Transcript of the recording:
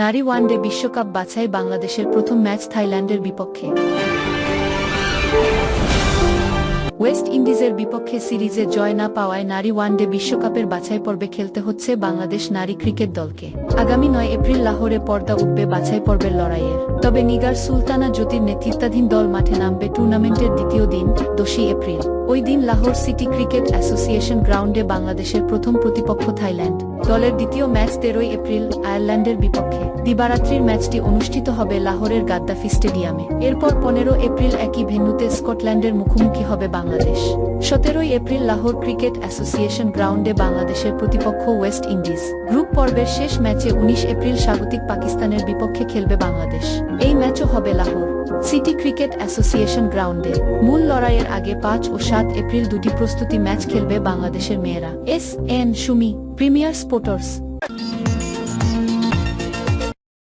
নারী ওয়ানডে বিশ্বকাপ বাছাই বাংলাদেশের প্রথম ম্যাচ থাইল্যান্ডের বিপক্ষে। ওয়েস্ট ইন্ডিজের বিপক্ষে সিরিজে জয় না পাওয়ায় নারী ওয়ানডে বিশ্বকাপের বাছাই পর্বে খেলতে হচ্ছে বাংলাদেশ নারী ক্রিকেট দলকে। আগামী নয় এপ্রিল লাহোরে পর্দা উঠবে বাছাই পর্বের লড়াইয়ের। তবে নিগার সুলতানা জ্যোতির নেতৃত্বাধীন দল মাঠে নামবে টুর্নামেন্টের দ্বিতীয় দিন, দোষী এপ্রিল। ওই দিন লাহোর সিটি ক্রিকেট অ্যাসোসিয়েশন গ্রাউন্ডে বাংলাদেশের প্রথম প্রতিপক্ষ থাইল্যান্ড। দলের দ্বিতীয় ম্যাচ তেরোই এপ্রিল আয়ারল্যান্ডের বিপক্ষে। দিবারাত্রির ম্যাচটি অনুষ্ঠিত হবে লাহোরের গাদ্দাফি স্টেডিয়ামে। এরপর পনেরো এপ্রিল একই ভেন্যুতে স্কটল্যান্ডের মুখোমুখি হবে বাংলাদেশ। সতেরোই এপ্রিল লাহোর ক্রিকেট অ্যাসোসিয়েশন গ্রাউন্ডে বাংলাদেশের প্রতিপক্ষ ওয়েস্ট ইন্ডিজ। গ্রুপ পর্বের শেষ ম্যাচে উনিশ এপ্রিল স্বাগতিক পাকিস্তানের বিপক্ষে খেলবে বাংলাদেশ। এই ম্যাচও হবে লাহোর সিটি ক্রিকেট অ্যাসোসিয়েশন গ্রাউন্ডে। মূল লড়াইয়ের আগে পাঁচ ও সাত এপ্রিল দুটি প্রস্তুতি ম্যাচ খেলবে বাংলাদেশের মেয়েরা। S N Sumi, premier sports.